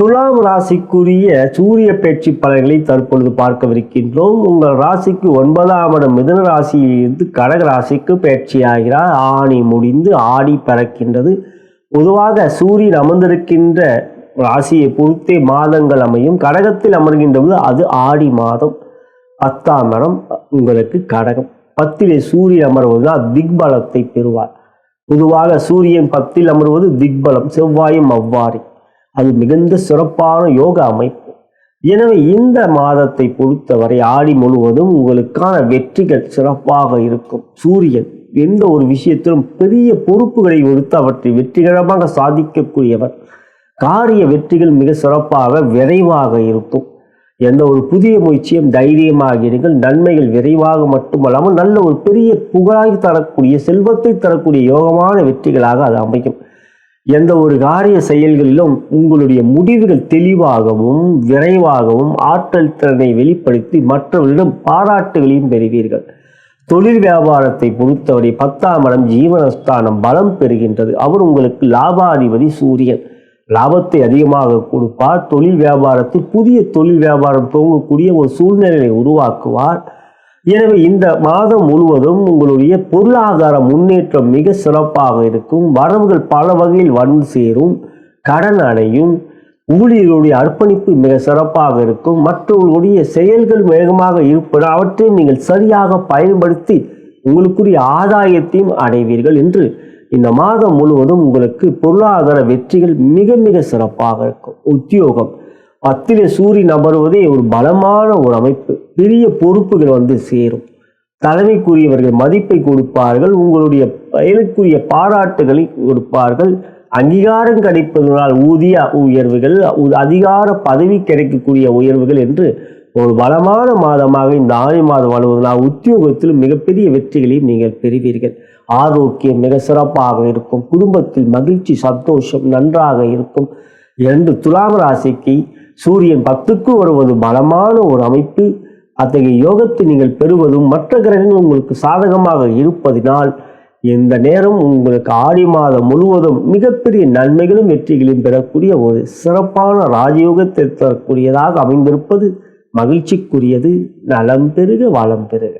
துலாம் ராசிக்குரிய சூரிய பேச்சு பலன்களை தற்பொழுது பார்க்கவிருக்கின்றோம். உங்கள் ராசிக்கு ஒன்பதாம் இடம் மிதன ராசியிலிருந்து கடக ராசிக்கு பேச்சியாகிறார் ஆணி முடிந்து ஆடி பறக்கின்றது. பொதுவாக சூரியன் அமர்ந்திருக்கின்ற ராசியை பொறுத்தே மாதங்கள் அமையும். கடகத்தில் அமர்கின்ற போது அது ஆடி மாதம் பத்தாம் இடம் உங்களுக்கு கடகம். பத்திலே சூரியன் அமர்வதுதான் திக்பலத்தை பெறுவார். பொதுவாக சூரியன் பத்தில் அமர்வது திக்பலம் செவ்வாயும் அவ்வாறு. அது மிகுந்த சிறப்பான யோக அமைப்பு. எனவே இந்த மாதத்தை பொறுத்தவரை ஆடி முழுவதும் உங்களுக்கான வெற்றிகள் சிறப்பாக இருக்கும். சூரியன் எந்த ஒரு விஷயத்திலும் பெரிய பொறுப்புகளை எடுத்து அவற்றை வெற்றிகரமாக சாதிக்கக்கூடியவர். காரிய வெற்றிகள் மிக சிறப்பாக விரைவாக இருக்கும். எந்த ஒரு புதிய முயற்சியும் தைரியமாக இருங்கள் நன்மைகள் விரைவாக மட்டுமல்லாமல் நல்ல ஒரு பெரிய புகழாய் தரக்கூடிய செல்வத்தை தரக்கூடிய யோகமான வெற்றிகளாக அது அமையும். எந்த ஒரு காரிய செயல்களிலும் உங்களுடைய முடிவுகள் தெளிவாகவும் விரைவாகவும் ஆற்றல் திறனை வெளிப்படுத்தி மற்றவர்களிடம் பாராட்டுகளையும் பெறுவீர்கள். தொழில் வியாபாரத்தை பொறுத்தவரை பத்தாம் இடம் ஜீவனஸ்தானம் பலம் பெறுகின்றது. அவர் உங்களுக்கு லாபாதிபதி சூரியன். லாபத்தை அதிகமாக கொடுப்பார். தொழில் வியாபாரத்தில் புதிய தொழில் வியாபாரம் துவங்கக்கூடிய ஒரு சூழ்நிலையை உருவாக்குவார். எனவே இந்த மாதம் முழுவதும் உங்களுடைய பொருளாதார முன்னேற்றம் மிக சிறப்பாக இருக்கும். வரவுகள் பல வகையில் வந்து சேரும். கடன் அடையும். ஊழியர்களுடைய அர்ப்பணிப்பு மிக சிறப்பாக இருக்கும். மற்றவர்களுடைய செயல்கள் வேகமாக இருப்பது அவற்றை நீங்கள் சரியாக பயன்படுத்தி உங்களுக்குரிய ஆதாயத்தையும் அடைவீர்கள் என்று இந்த மாதம் முழுவதும் உங்களுக்கு பொருளாதார வெற்றிகள் மிக மிக சிறப்பாக இருக்கும். உத்தியோகம். பத்திலே சூரியன் அமர்வதே ஒரு பலமான ஒரு அமைப்பு. பெரிய பொறுப்புகள் வந்து சேரும். தலைமைக்குரியவர்கள் மதிப்பை கொடுப்பார்கள். உங்களுடைய பயனுக்குரிய பாராட்டுகளை கொடுப்பார்கள். அங்கீகாரம் கிடைப்பதனால் ஊதிய உயர்வுகள் உ- அதிகார பதவி கிடைக்கக்கூடிய உயர்வுகள் என்று ஒரு பலமான மாதமாக இந்த ஆணி மாதம் வாழ்வதனால் உத்தியோகத்தில் மிகப்பெரிய வெற்றிகளையும் நீங்கள் பெறுவீர்கள். ஆரோக்கியம் மிக சிறப்பாக இருக்கும். குடும்பத்தில் மகிழ்ச்சி சந்தோஷம் நன்றாக இருக்கும். என்று துலாம் ராசிக்கு சூரியன் பத்துக்கு வருவது பலமான ஒரு அமைப்பு. அத்தகைய யோகத்தை நீங்கள் பெறுவதும் மற்ற கிரகங்கள் உங்களுக்கு சாதகமாக இருப்பதினால் இந்த நேரம் உங்களுக்கு ஆடி மாதம் முழுவதும் மிகப்பெரிய நன்மைகளும் வெற்றிகளையும் பெறக்கூடிய ஒரு சிறப்பான ராஜயோகத்தை தரக்கூடியதாக அமைந்திருப்பது மகிழ்ச்சிக்குரியது. நலம் பெருக வளம் பெருக.